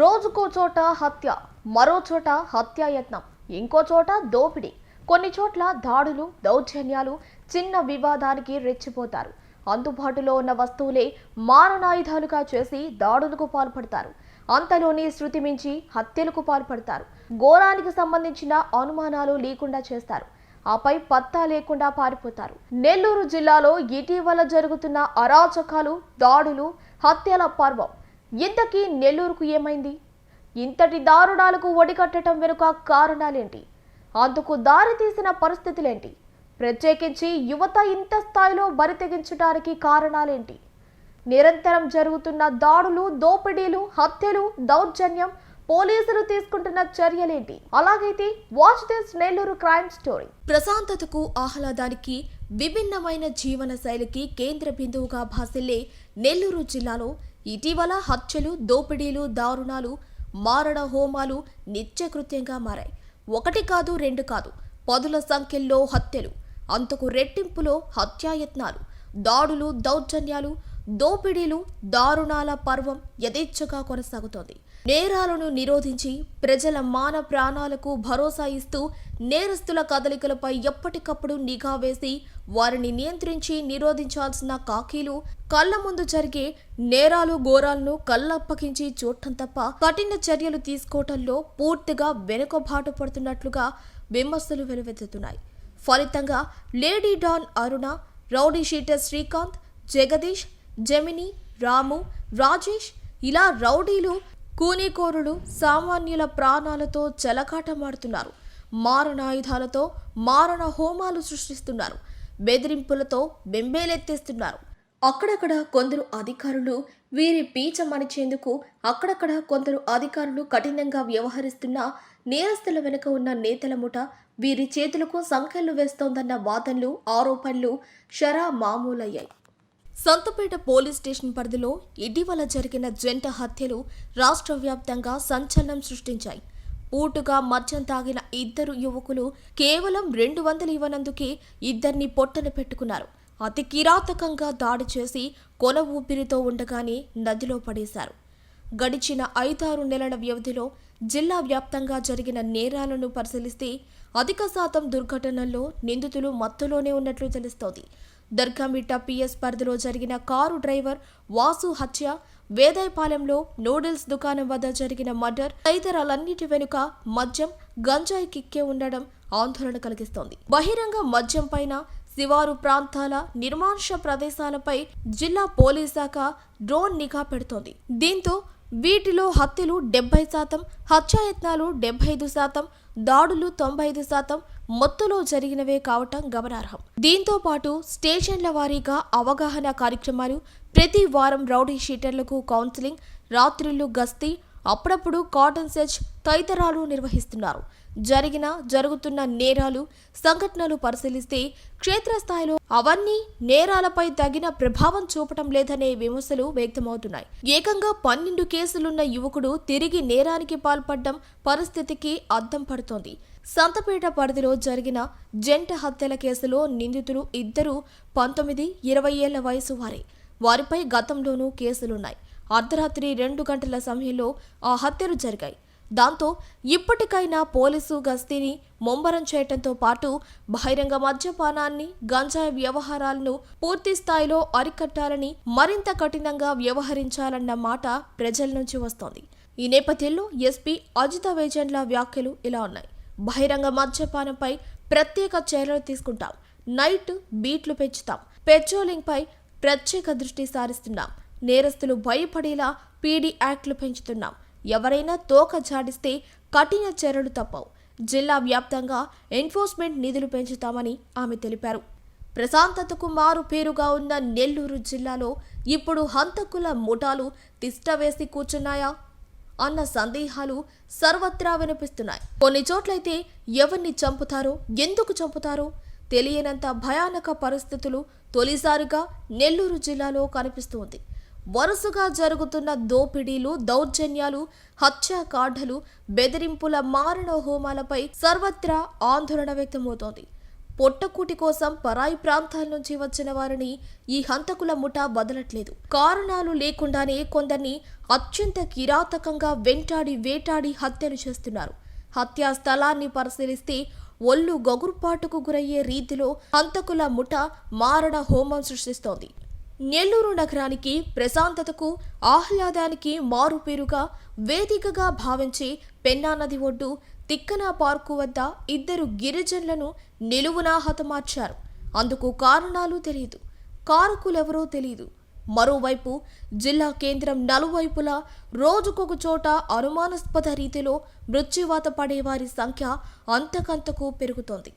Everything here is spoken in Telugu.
రోజుకో చోట హత్య మరో చోట హత్యాయత్నం ఇంకో చోట దోపిడీ. కొన్ని చోట్ల దాడులు దౌర్జన్యాలు చిన్న వివాదానికి రెచ్చిపోతారు. అందుబాటులో ఉన్న వస్తువులే మారణాయుధాలుగా చేసి దాడులకు పాల్పడతారు. అంతలోనే శృతి మించి హత్యలకు పాల్పడతారు. ఘోరానికి సంబంధించిన అనుమానాలు లేకుండా చేస్తారు. ఆపై పత్తా లేకుండా పారిపోతారు. నెల్లూరు జిల్లాలో ఇటీవల జరుగుతున్న అరాచకాలు దాడులు హత్యల పర్వం ఇంతకీ నెల్లూరుకు ఏమైంది? ఇంతటి దారుణాలకు ఒడికట్టడం వెనుక కారణాలేంటి? అందుకు దారి తీసిన పరిస్థితులేంటి? ప్రత్యేకించి యువత ఇంత స్థాయిలో బరితెగించడానికి కారణాలేంటి? నిరంతరం జరుగుతున్న దాడులు దోపిడీలు హత్యలు దౌర్జన్యం పోలీసులు తీసుకుంటున్న చర్యలేంటి? అలాగైతే watch this Nellore crime story. ప్రశాంతతకు ఆహ్లాదానికి విభిన్నమైన జీవన శైలికి కేంద్ర బిందువుగా భాసిల్లే నెల్లూరు జిల్లాలో ఇటీవల హత్యలు దోపిడీలు దారుణాలు మారణ హోమాలు నిత్యకృత్యంగా మారాయి. ఒకటి కాదు రెండు కాదు పదుల సంఖ్యల్లో హత్యలు. అంతకు రెట్టింపులో హత్యాయత్నాలు దాడులు దౌర్జన్యాలు దోపిడీలు దారుణాల పర్వం యథేచ్ఛగా కొనసాగుతోంది. నేరాలను నిరోధించి ప్రజల మాన ప్రాణాలకు భరోసా ఇస్తూ నేరస్తుల కదలికలపై ఎప్పటికప్పుడు నిఘా వేసి వారిని నియంత్రించి నిరోధించాల్సిన కాకీలు కళ్ళ ముందు జరిగే నేరాలు ఘోరాలను కళ్ళప్పగించి చూడటం తప్ప కఠిన చర్యలు తీసుకోవటంలో పూర్తిగా వెనుకబాటు పడుతున్నట్లుగా విమర్శలు వెలువెత్తుతున్నాయి. ఫలితంగా lady don Aruna rowdy sheeter Srikanth Jagadish జమిని రాము రాజేష్ ఇలా రౌడీలు కూనీకోరులు సామాన్యుల ప్రాణాలతో చెలకాటమాడుతున్నారు. మారణాయుధాలతో మారణ హోమాలు సృష్టిస్తున్నారు. బెదిరింపులతో బెంబేలెత్తేస్తున్నారు. అక్కడక్కడ కొందరు అధికారులు వీరి పీచ మణిచేందుకు అక్కడక్కడ కొందరు అధికారులు కఠినంగా వ్యవహరిస్తున్న నేరస్తుల వెనుక ఉన్న నేతల ముఠ వీరి చేతులకు సంఖ్యలు వేస్తోందన్న వాదనలు ఆరోపణలు షరా మామూలయ్యాయి సంతపేట పోలీస్ స్టేషన్ పరిధిలో ఇటీవల జరిగిన జంట హత్యలు రాష్ట్ర వ్యాప్తంగా సంచలనం సృష్టించాయి. పూటుగా మద్యం తాగిన ఇద్దరు యువకులు కేవలం రెండు వందలు ఇవ్వనందుకే ఇద్దరిని పొట్టన పెట్టుకున్నారు. అతి కిరాతకంగా దాడి చేసి కొన ఊపిరితో ఉండగానే నదిలో పడేశారు. గడిచిన ఐదారు నెలల వ్యవధిలో జిల్లా వ్యాప్తంగా జరిగిన నేరాలను పరిశీలిస్తే అధిక శాతం దుర్ఘటనల్లో నిందితులు మత్తులోనే ఉన్నట్లు తెలుస్తోంది. దర్గామిట్ట పిఎస్ పరిధిలో జరిగిన కారు డ్రైవర్ వాసు హత్య వేదాయపాలెంలో నూడిల్స్ దుకాణం వద్ద జరిగిన మర్డర్ తదితరాలన్నిటి వెనుక మద్యం గంజాయి కిక్కే ఉండడం ఆందోళన కలిగిస్తోంది. బహిరంగ మద్యం పైన శివారు ప్రాంతాల నిర్మానుష ప్రదేశాలపై జిల్లా పోలీస్ శాఖ డ్రోన్ నిఘా పెడుతోంది. దీంతో వీటిలో హత్యలు డెబ్బై శాతం హత్యాయత్నాలు డెబ్బై ఐదు శాతం దాడులు తొంభై ఐదు శాతం మొత్తులో జరిగినవే కావటం గమనార్హం. దీంతో పాటు స్టేషన్ల వారీగా అవగాహన కార్యక్రమాలు ప్రతి వారం రౌడీ షీటర్లకు కౌన్సిలింగ్ రాత్రులు గస్తీ అప్పుడప్పుడు కాటన్ సెర్చ్ తదితరాలు నిర్వహిస్తున్నారు. జరిగిన జరుగుతున్న నేరాలు సంఘటనలు పరిశీలిస్తే క్షేత్రస్థాయిలో అవన్నీ నేరాలపై తగిన ప్రభావం చూపటం లేదనే విమర్శలు వ్యక్తమవుతున్నాయి. ఏకంగా పన్నెండు కేసులున్న యువకుడు తిరిగి నేరానికి పాల్పడ్డం పరిస్థితికి అద్దం పడుతోంది. సంతపేట పరిధిలో జరిగిన జంట హత్యల కేసులో నిందితులు ఇద్దరు పంతొమ్మిది ఇరవై ఏళ్ళ వయసు వారే. వారిపై గతంలోనూ కేసులున్నాయి. అర్ధరాత్రి రెండు గంటల సమయంలో ఆ హత్యలు జరిగాయి. దాంతో ఇప్పటికైనా పోలీసు గస్తీని ముమ్మరం చేయటంతో పాటు బహిరంగ మద్యపానాన్ని గంజాయి వ్యవహారాలను పూర్తి స్థాయిలో అరికట్టాలని మరింత కఠినంగా వ్యవహరించాలన్న మాట ప్రజల నుంచి వస్తోంది. ఈ నేపథ్యంలో ఎస్పీ అజిత వేజెండ్ల వ్యాఖ్యలు ఇలా ఉన్నాయి. బహిరంగ మద్యపానంపై ప్రత్యేక చర్యలు తీసుకుంటాం. నైట్ బీట్లు పెంచుతాం. పెట్రోలింగ్పై ప్రత్యేక దృష్టి సారిస్తున్నాం. నేరస్తులు భయపడేలా పీడీ యాక్ట్లు పెంచుతున్నాం. ఎవరైనా తోక జాడిస్తే కఠిన చర్యలు తప్పవు. జిల్లా వ్యాప్తంగా ఎన్ఫోర్స్మెంట్ నిధులు పెంచుతామని ఆమె తెలిపారు. ప్రశాంతతకు మారు పేరుగా ఉన్న నెల్లూరు జిల్లాలో ఇప్పుడు హంతకుల ముఠాలు తిష్టవేసి కూర్చున్నాయా? అన్న సందేహాలు సర్వత్రా వినిపిస్తున్నాయి. కొన్ని చోట్లయితే ఎవరిని చంపుతారో ఎందుకు చంపుతారో తెలియనంత భయానక పరిస్థితులు తొలిసారిగా నెల్లూరు జిల్లాలో కనిపిస్తుంది. వరుసగా జరుగుతున్న దోపిడీలు దౌర్జన్యాలు హత్యాకాండలు బెదిరింపుల మారణ హోమాలపై సర్వత్రా ఆందోళన వ్యక్తమవుతోంది. పొట్టకూటి కోసం పరాయి ప్రాంతాల నుంచి వచ్చిన వారిని ఈ హంతకుల ముఠ వదలట్లేదు. కారణాలు లేకుండానే కొందరిని అత్యంత కిరాతకంగా వెంటాడి వేటాడి హత్యలు చేస్తున్నారు. హత్యా స్థలాన్ని పరిశీలిస్తే ఒళ్ళు గగురుపాటుకు గురయ్యే రీతిలో హంతకుల ముఠ మారణ హోమం సృష్టిస్తోంది. నెల్లూరు నగరానికి ప్రశాంతతకు ఆహ్లాదానికి మారుపేరుగా వేదికగా భావించే పెన్నా నది ఒడ్డు తిక్కన పార్కు వద్ద ఇద్దరు గిరిజనులను నిలువునా హతమార్చారు. అందుకు కారణాలు తెలియదు కారకులెవరో తెలియదు మరోవైపు జిల్లా కేంద్రం నలువైపులా రోజుకొక చోట అనుమానాస్పద రీతిలో మృత్యువాత పడేవారి సంఖ్య అంతకంతకు పెరుగుతోంది.